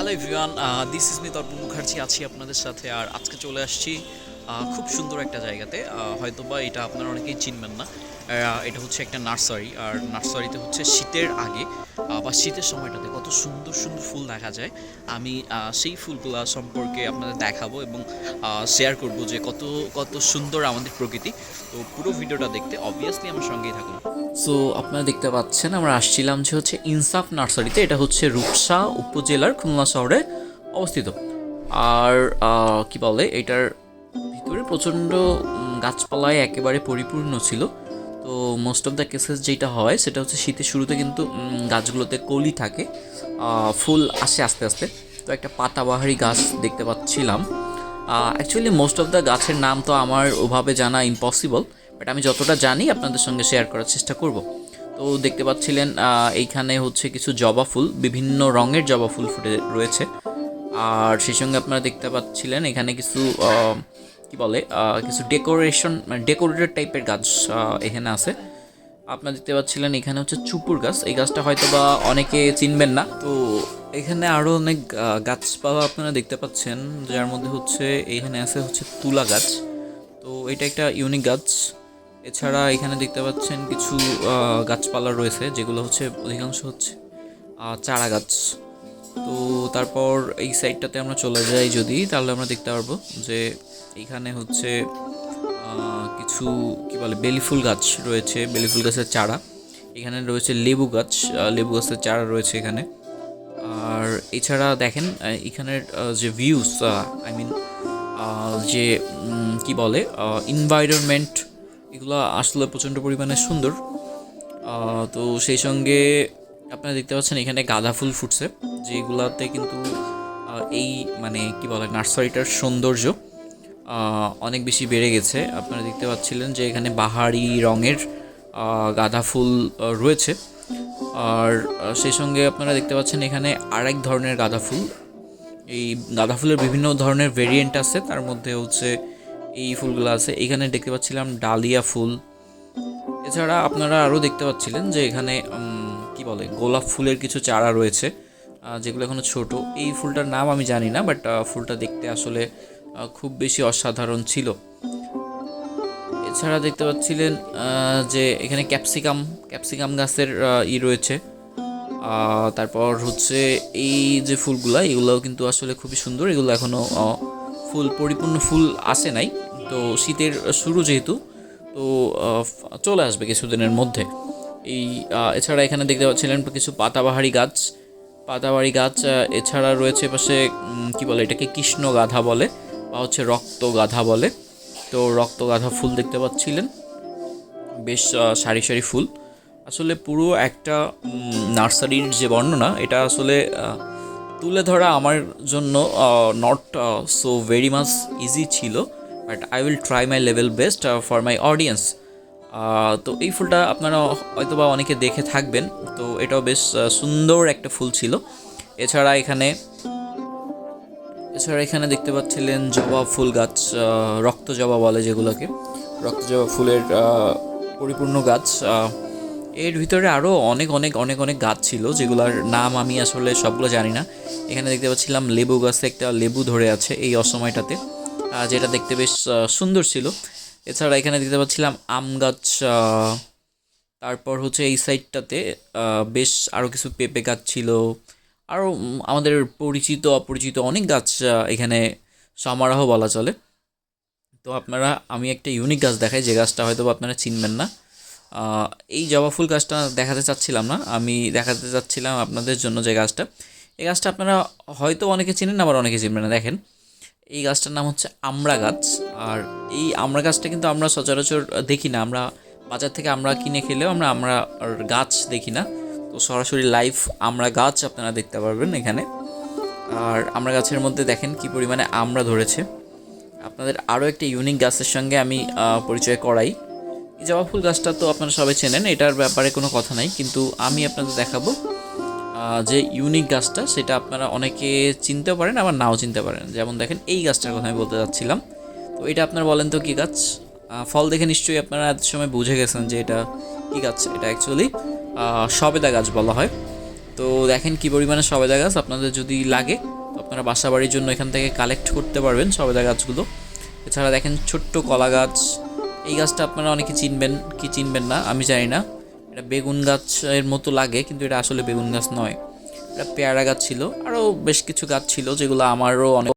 Hello everyone this is me Tarpan Mukherjee আছি আপনাদের সাথে আর আজকে চলে আসছি খুব সুন্দর একটা জায়গাতে। হয়তো বা এটা আপনারা অনেকেই চিনবেন না। এটা হচ্ছে একটা নার্সারি। আর নার্সারিতে হচ্ছে শীতের আগে বা শীতের সময়টাতে কত সুন্দর সুন্দর ফুল দেখা যায়। আমি সেই ফুলগুলো সম্পর্কে আপনাদের দেখাবো এবং শেয়ার করব যে কত কত সুন্দর আমাদের প্রকৃতি। তো পুরো ভিডিওটা দেখতে অবভিয়াসলি আমার সঙ্গেই থাকুন। সো আপনারা দেখতে পাচ্ছেন, আমরা আসছিলাম যে হচ্ছে ইনসাফ নার্সারিতে। এটা হচ্ছে রূপসা উপজেলার খুলনা শহরে অবস্থিত। আর কি বলে, এটার ভিতরে প্রচণ্ড গাছপালায় একেবারে পরিপূর্ণ ছিল। তো মোস্ট অফ দ্য কেসেস যেটা হয়, সেটা হচ্ছে শীতের শুরুতে কিন্তু গাছগুলোতে কলি থাকে ফুল আসে আস্তে আস্তে। তো একটা পাতাবাহারি গাছ দেখতে পাচ্ছিলাম। অ্যাকচুয়ালি মোস্ট অফ দ্য গাছের নাম তো আমার ওভাবে জানা ইম্পসিবল বাট আমি যতটা জানি আপনাদের সঙ্গে শেয়ার করার চেষ্টা করব। তো দেখতে পাচ্ছিলেন এইখানে হচ্ছে কিছু জবা ফুল, বিভিন্ন রঙের জবা ফুল ফুটে রয়েছে। আর সেই সঙ্গে আপনারা দেখতে পাচ্ছিলেন, এখানে কিছু কি বলে কিছু ডেকোরেশন মানে ডেকোরেটেড টাইপের গাছ এখানে আছে। আপনারা দেখতে পাচ্ছিলেন এখানে হচ্ছে চুপুর গাছ। এই গাছটা হয়তো বা অনেকে চিনবেন না। তো এখানে আরও অনেক গাছপালা আপনারা দেখতে পাচ্ছেন, যার মধ্যে হচ্ছে, এখানে আছে হচ্ছে তুলা গাছ। তো এটা একটা ইউনিক গাছ। এছাড়া এখানে দেখতে পাচ্ছেন কিছু গাছপালা রয়েছে, যেগুলো হচ্ছে অধিকাংশ হচ্ছে চারা গাছ। তো তারপর এই সাইডটাতে আমরা চলে যাই যদি, তাহলে আমরা দেখতে পারব যে এখানে হচ্ছে কিছু কি বলে বেলি ফুল গাছ রয়েছে বেলি ফুল গাছের চারা। এখানে রয়েছে লেবু গাছ লেবু গাছের চারা রয়েছে এখানে। আর এছাড়া দেখেন এখানের যে ভিউস আই মিন যে কি বলে ইনভায়রনমেন্ট এগুলো আসলে প্রচণ্ড পরিমাণে সুন্দর। তো সেই সঙ্গে আপনারা দেখতে পাচ্ছেন এখানে গাঁদা ফুল ফুটছে। যেগুলাতে কিন্তু এই মানে কি বলে, নার্সারিটার সৌন্দর্য অনেক বেশি বেড়ে গেছে। আপনারা দেখতে পাচ্ছিলেন যে এখানে বাহারি রঙের গাঁদা ফুল রয়েছে। আর সেই সঙ্গে আপনারা দেখতে পাচ্ছেন এখানে আরেক ধরনের গাঁদা ফুল। এই গাঁদা ফুলের বিভিন্ন ধরনের ভেরিয়েন্ট আছে। তার মধ্যে হচ্ছে এই ফুলগুলো আছে। এখানে দেখতে পাচ্ছিলাম ডালিয়া ফুল। এছাড়া আপনারা আরও দেখতে পাচ্ছিলেন যে এখানে কি বলে, গোলাপ ফুলের কিছু চারা রয়েছে। যেগুলো এখনও ছোট। এই ফুলটার নাম আমি জানি না বাট ফুলটা দেখতে আসলে খুব বেশি অসাধারণ ছিল। এছাড়া দেখতে পাচ্ছিলেন যে এখানে ক্যাপসিকাম ক্যাপসিকাম গাছের ই রয়েছে। তারপর হচ্ছে এই যে ফুলগুলা এগুলোও কিন্তু আসলে খুবই সুন্দর। এগুলো এখনও আহ, ফুল পরিপূর্ণ ফুল আসে নাই। তো শীতের শুরু যেহেতু তো চলে আসবে কিছুদিনের মধ্যে। এই এছাড়া এখানে দেখতে পাচ্ছিলেন কিছু পাতাবাহারি গাছ। পাতাবাহারি গাছ এছাড়া রয়েছে পাশে কি বলে এটাকে, কৃষ্ণ গাধা বলে, বা হচ্ছে রক্ত গাধা বলে। তো রক্ত গাধা ফুল দেখতে পাচ্ছিলেন। বেশ সারি সারি ফুল। আসলে পুরো একটা নার্সারির যে বর্ণনা, এটা আসলে তুলে ধরা আমার জন্য not so very much easy ছিল। But I will try my level best for my audience তো এই ফুলটা আপনারা হয়তোবা অনেকে দেখে থাকবেন। তো এটাও বেশ সুন্দর একটা ফুল ছিল। এছাড়া এখানে এছাড়া এখানে দেখতে পাচ্ছিলেন জবা ফুল গাছ রক্ত জবা বলে যেগুলোকে। রক্ত জবা ফুলের পরিপূর্ণ গাছ। এর ভিতরে আরও অনেক অনেক অনেক অনেক গাছ ছিল, যেগুলোর নাম আমি আসলে সবগুলো জানি না। এখানে দেখতে পাচ্ছিলাম লেবু গাছে একটা লেবু ধরে আছে এই অসময়টাতে যেটা দেখতে বেশ সুন্দর ছিল। এছাড়া এখানে দেখতে পাচ্ছিলাম আম গাছ তারপর হচ্ছে এই সাইডটাতে বেশ আরও কিছু পেঁপে গাছ ছিল আরও আমাদের পরিচিত, অপরিচিত অনেক গাছ এখানে সমারোহ বলা চলে। তো আপনারা, আমি একটা ইউনিক গাছ দেখাই, যে গাছটা হয়তো আপনারা চিনবেন না। এই জবা ফুল গাছটা দেখাতে চাচ্ছিলাম না, আমি দেখাতে চাচ্ছিলাম আপনাদের জন্য যে গাছটা। এই গাছটা আপনারা হয়তো অনেকে চিনেন, আবার অনেকে চিনবেন না, দেখেন। এই গাছটার নাম হচ্ছে আমড়া গাছ। আর এই আমড়া গাছটা কিন্তু আমরা সচরাচর দেখি না। আমরা বাজার থেকে আমরা কিনে খেলেও আমরা আমরা গাছ দেখি না। তো সরাসরি লাইভ আমরা গাছ আপনারা দেখতে পারবেন এখানে। আর আমরা গাছের মধ্যে দেখেন কি পরিমাণে আমরা ধরেছে। আপনাদের আরও একটা ইউনিক গাছের সঙ্গে আমি পরিচয় করাই। এই জবা ফুল গাছটা তো আপনারা সবাই চেনেন, এটার ব্যাপারে কোনো কথা নাই। কিন্তু আমি আপনাদের দেখাবো যে ইউনিক গাছটা, সেটা আপনারা অনেকে চিনতেও পারেন, আবার নাও চিনতে পারেন। যেমন দেখেন, এই গাছটার কথা আমি বলতে যাচ্ছিলাম। তো এটা আপনারা বলেন তো কী গাছ? ফল দেখে নিশ্চয়ই আপনারা এত সময় বুঝে গেছেন যে এটা কী গাছ? এটা অ্যাকচুয়ালি সবেদা গাছ বলা হয়। তো দেখেন কি পরিমাণে সবেদা গাছ আপনাদের যদি লাগে আপনারা বাসা বাড়ির জন্য এখান থেকে কালেক্ট করতে পারবেন সবেদা গাছগুলো। এছাড়া দেখেন ছোট্ট কলা গাছ, এই গাছটা আপনারা অনেকে চিনবেন কি চিনবেন না, আমি জানি না। এটা বেগুন গাছের মতো লাগে, কিন্তু এটা আসলে বেগুন গাছ নয়। এটা পেয়ারা গাছ ছিল আরও বেশ কিছু গাছ ছিল যেগুলো আমারও অনেক